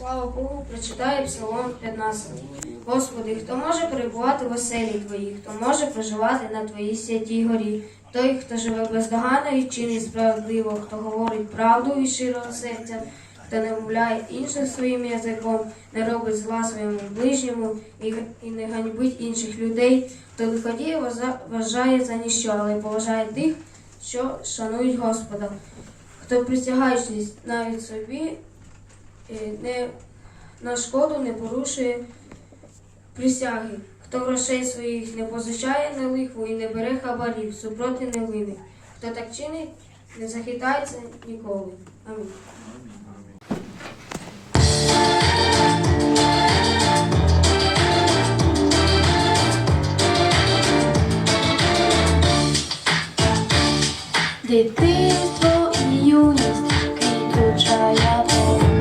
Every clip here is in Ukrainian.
Слава Богу, прочитає Псалом 15. Господи, хто може перебувати в оселі Твоїй, хто може проживати на Твоїй святій горі, той, хто живе бездоганно і чинить справедливо, хто говорить правду від щирого серця, хто не мовляє інших своїм язиком, не робить зла своєму ближньому і, і не ганьбить інших людей, хто лиходіє вважає за ніщо, але поважає тих, що шанують Господа. Хто присягаючись навіть собі, не, на шкоду не порушує присяги. Хто грошей своїх не позичає на лихву і не бере хабарів супроти невинних. Хто так чинить, не захитається ніколи. Амінь. Дитинство і юність квітуча яблуня,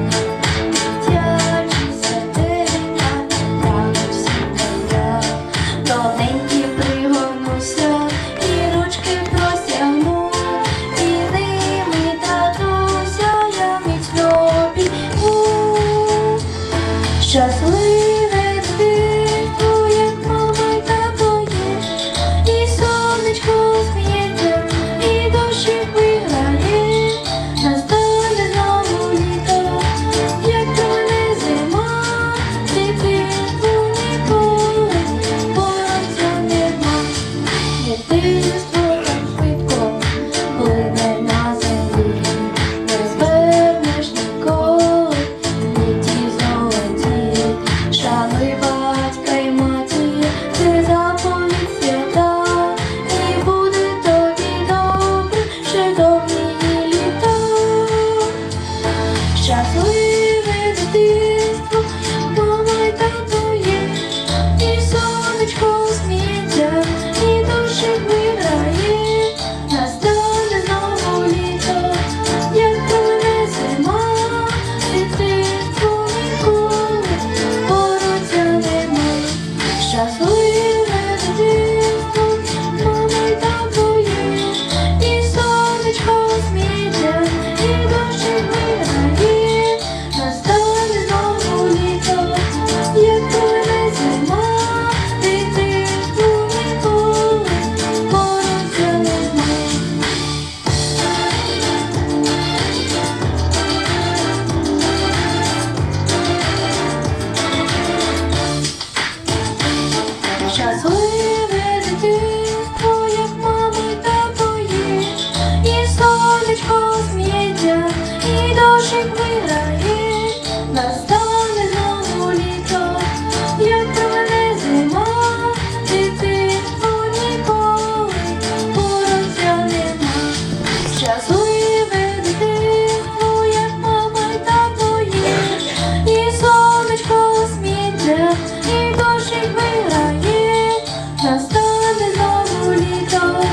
настане знову літо,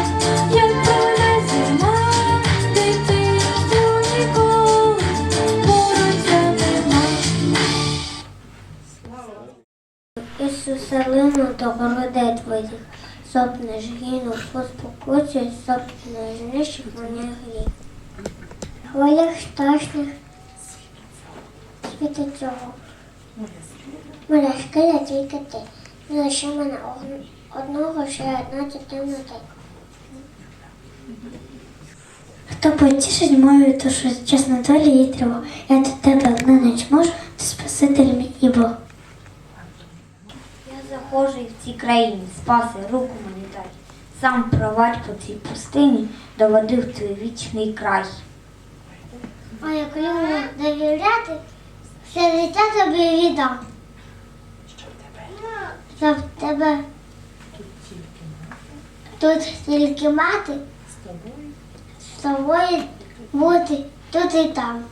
як мене зима, дитинство ніколи поруця нема. Ісусе, до грудей твоїх, сопнеш гинув, поспокуйся, сопнеш знищив мене гріх. Хвилях страшних світи цього. Моя шкиля тільки ти, не лише мене од- одного, ще одна темноти. Хто потішить мою душу чесно долі і тривогу, я до тебе одну ніч можу, ти спаситель мій і Бог. Я захожий в цій країні, спаси, руку мені дай. Сам провадь по цій пустині, доведи в твій вічний край. А як люблю довіряти, все життя тобі віддам. Щоб тебе тут тільки мати, з тобою бути тут і там.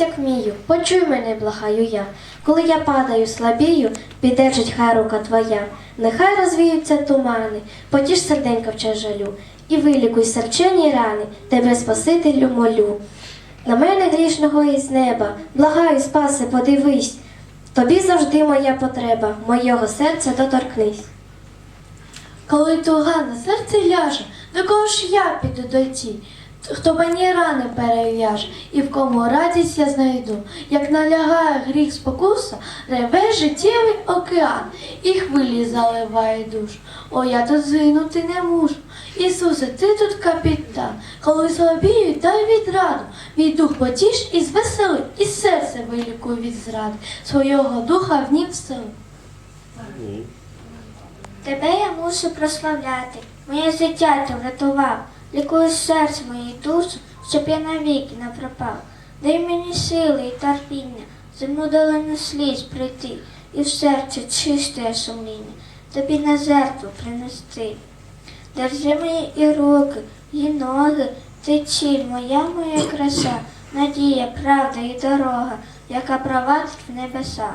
Як вмію, почуй мене, благаю я. Коли я падаю, слабію, піддержить хай рука твоя. Нехай розвіються тумани, потіж серденька в жалю, і вилікуй серчені рани, тебе Спасителю молю. На мене грішного із неба, благаю, спаси, подивись. Тобі завжди моя потреба, моєго серця доторкнись. Коли туга на серце ляже, до кого ж я піду дойти? Хто мені рани перев'яже, і в кому радість я знайду, як налягає гріх спокуса, реве життєвий океан, і хвилі заливає душ. О, я тут згинути не можу. Ісусе, ти тут капітан. Коли слабію, дай відраду. Мій дух потіш і звесели, і серце вилікуй від зради. Свого духа в нім всили. Тебе я мушу прославляти, моє життя ти врятував, лікуєш серце моє душу, щоб я навіки не пропав. Дай мені сили і терпіння, земну долину сліз прийти, і в серці чисте сумління, тобі на жертву принести. Держи мої і руки, і ноги, ти ціль, моя моя краса, надія, правда і дорога, яка провадить в небеса.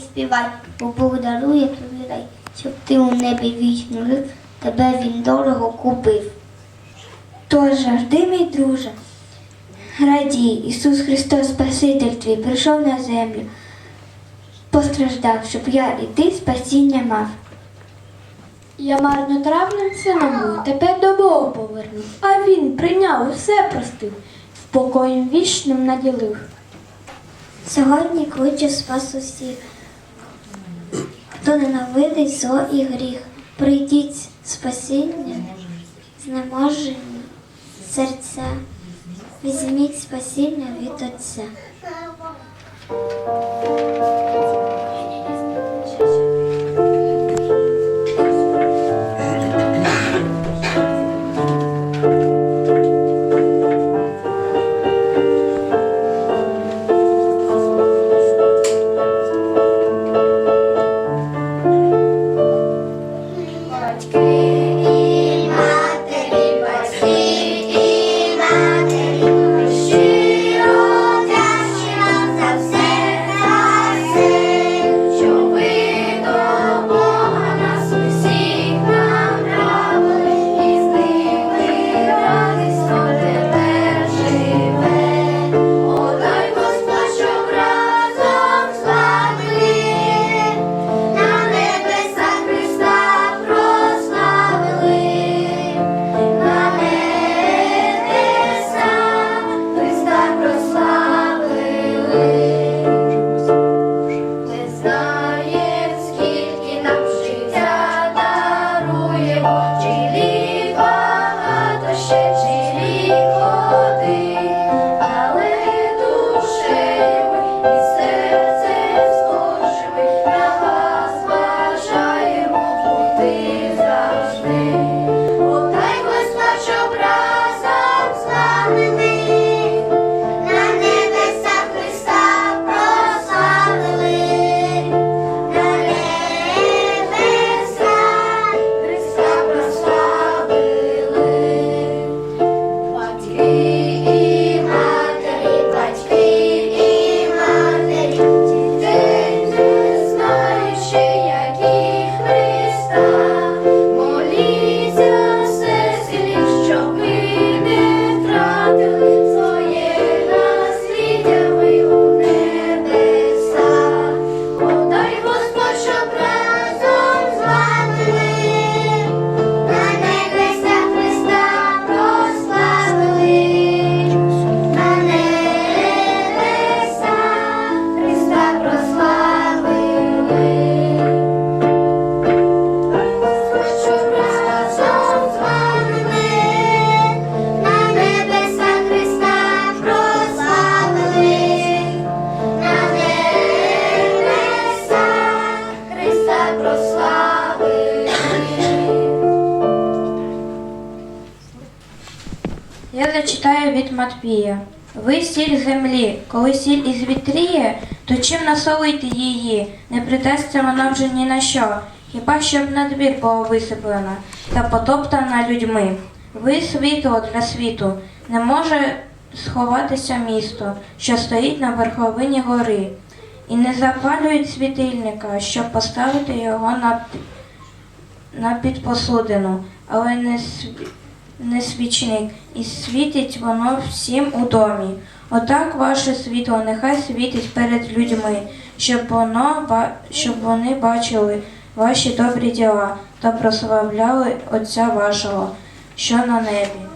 І співай, бо Бог дарує тобі рай, щоб ти у небі вічно жив, тебе він дорого купив. Тож завжди, мій друже, радій, Ісус Христос, Спаситель твій, прийшов на землю, постраждав, щоб я і ти спасіння мав. Я марнотравним сином був, тепер до Бога повернув, а він прийняв усе простив, спокоєм вічним наділив. Сьогодні кличе спас усіх, хто ненавидить зло і гріх. Прийдіть спасіння знеможені серця. Візьміть спасіння від Отця. Я зачитаю від Матвія. Ви сіль землі, коли сіль із вітріє, то чим насолити її, не придасться вона вже ні на що, хіба щоб на двір була висиплена та потоптана людьми. Ви світло для світу, не може сховатися місто, що стоїть на верховині гори, і не запалюють світильника, щоб поставити його на, на підпосудину, але не сві- не свічник, і світить воно всім у домі. Отак ваше світло нехай світить перед людьми, щоб воно щоб вони бачили ваші добрі діла та прославляли Отця вашого, що на небі.